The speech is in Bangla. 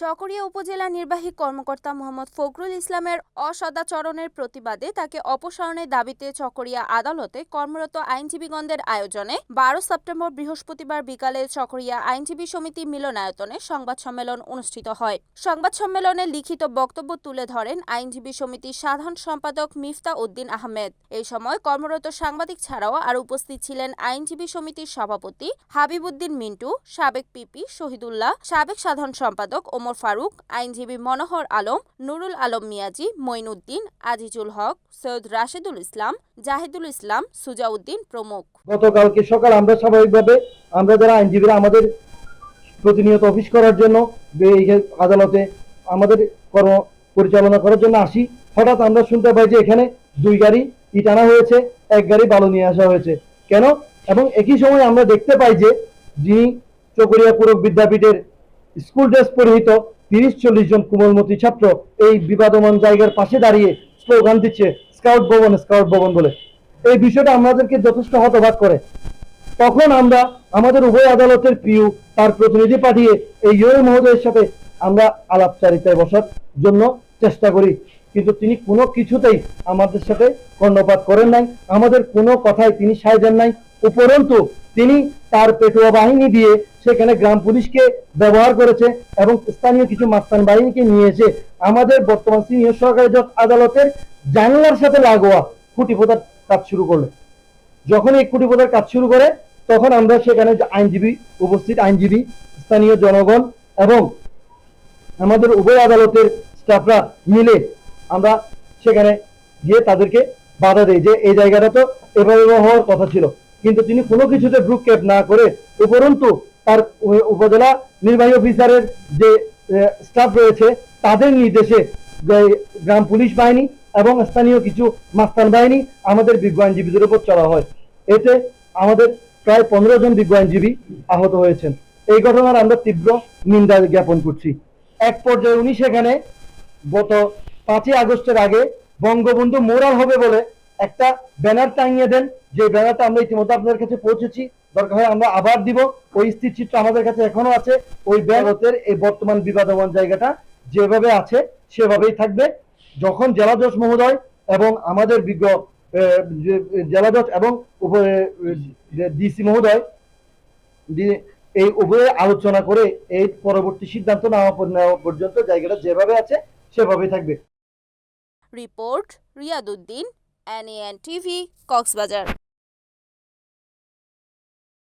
চকরিয়া উপজেলা নির্বাহী কর্মকর্তা মোহাম্মদ ফখরুল ইসলামের অসদাচরণের প্রতিবাদে তাকে অপসারণের দাবিতে চকরিয়া আদালতে কর্মরত আইনজীবীগণদের আয়োজনে বারো সেপ্টেম্বর বৃহস্পতিবার বিকালে চকরিয়া আইনজীবী সমিতি মিলনায়তনে সংবাদ সম্মেলন অনুষ্ঠিত হয়। সংবাদ সম্মেলনে লিখিত বক্তব্য তুলে ধরেন আইনজীবী সমিতির সাধারণ সম্পাদক মিফতা উদ্দিন আহমেদ। এই সময় কর্মরত সাংবাদিক ছাড়াও আর উপস্থিত ছিলেন আইনজীবী সমিতির সভাপতি হাবিবুদ্দিন মিন্টু, সাবেক পিপি শহীদুল্লাহ, সাবেক সাধারণ সম্পাদক ওমর ফারুক, আইনজীবী মনোহর আলম, নুরুল আলম মিয়াজি, মঈনুদ্দিন, আজিজুল হক, সৈয়দ রাশেদুল ইসলাম, জাহিদুল ইসলাম, সুজাউদ্দিন প্রমুখ। গতকালকে সকাল আমরা স্বাভাবিকভাবে আমরা যারা আইনজীবীরা আমাদের প্রতিনিয়ত অফিস করার জন্য আদালতে আমাদের কর্ম পরিচালনা করার জন্য আসি, হঠাৎ আমরা শুনতে পাই যে এখানে দুই গাড়ি ইট আনা হয়েছে, এক গাড়ি বালু নিয়ে আসা হয়েছে। কেন? এবং একই সময় আমরা দেখতে পাই যে যিনি চকরিয়া পুরক বিদ্যাপীঠের স্কুল ড্রেস পরিহিত তিরিশ চল্লিশ জন কোমলমতি ছাত্র এই বিবাদমান জায়গার পাশে দাঁড়িয়ে স্লোগান দিচ্ছে স্কাউট ভবন স্কাউট ভবন বলে। এই বিষয়টা আমাদেরকে যথেষ্ট হতবাক করে। তখন আমরা আমাদের উভয় আদালতের পিউ, তার প্রতিনিধি পাঠিয়ে এই ইউএ মহোদয়ের সাথে আমরা আলাপচারিতায় বসার জন্য চেষ্টা করি। কিন্তু তিনি কোনো কিছুতেই আমাদের সাথে কর্ণপাত করেন নাই। আমাদের কোনো কথায় তিনি সায় দেন নাই। উপরন্তু তিনি তার পেটুয়া বাহিনী দিয়ে সেখানে গ্রাম পুলিশকে ব্যবহার করেছে এবং স্থানীয় কিছু মাস্তান বাহিনীকে নিয়ে এসে আমাদের বর্তমান সিনিয়র সরকারি জজ আদালতের জানালার সাথে লাগোয়া খুঁটি পোতার কাজ শুরু করল যখন এই কোটি পদের কাজ শুরু করে, তখন আমরা সেখানে আইনজীবী উপস্থিত, আইনজীবী, স্থানীয় জনগণ এবং আমাদের উভয় আদালতের স্টাফরা মিলে আমরা সেখানে গিয়ে তাদেরকে বাধা দেই যে, এই জায়গাটা তো এভাবে হওয়ার কথা ছিল। কিন্তু তিনি কোনো কিছুতে ভ্রুক্ষেপ না করে উপরন্তু তার উপজেলা নির্বাহী অফিসারের যে স্টাফ রয়েছে, তাদের নির্দেশে গ্রাম পুলিশ বাহিনী এবং স্থানীয় কিছু মাস্তান বাহিনী আমাদের বিজ্ঞ আইনজীবীদের উপর চলা হয়। এতে আমাদের প্রায় পনেরো জন বিজ্ঞ আইনজীবী আহত হয়েছেন। এই ঘটনার আমরা তীব্র নিন্দা জ্ঞাপন করছি। এক পর্যায়ে উনি সেখানে গত পাঁচই আগস্টের আগে বঙ্গবন্ধু মোরাল হবে বলে একটা ব্যানার টাঙিয়ে দেন, যে ব্যানারটা আমরা ইতিমধ্যে আপনাদের কাছে পৌঁছেছি। দরকার হয় আমরা আবার দিব। ওই স্থির চিত্র আমাদের কাছে এখনও আছে। ওই ব্যানতের এই বর্তমান বিবাদমান জায়গাটা যেভাবে আছে, সেভাবেই থাকবে। যখন জেলা জজ মহোদয় এবং আমাদের বিজ্ঞ জেলা জজ এবং ডিসি মহোদয় এই উভয়ে আলোচনা করে এই পরবর্তী সিদ্ধান্ত নেওয়া নেওয়া পর্যন্ত জায়গাটা যেভাবে আছে, সেভাবেই থাকবে। Report Riyaduddin NN TV Cox's Bazar.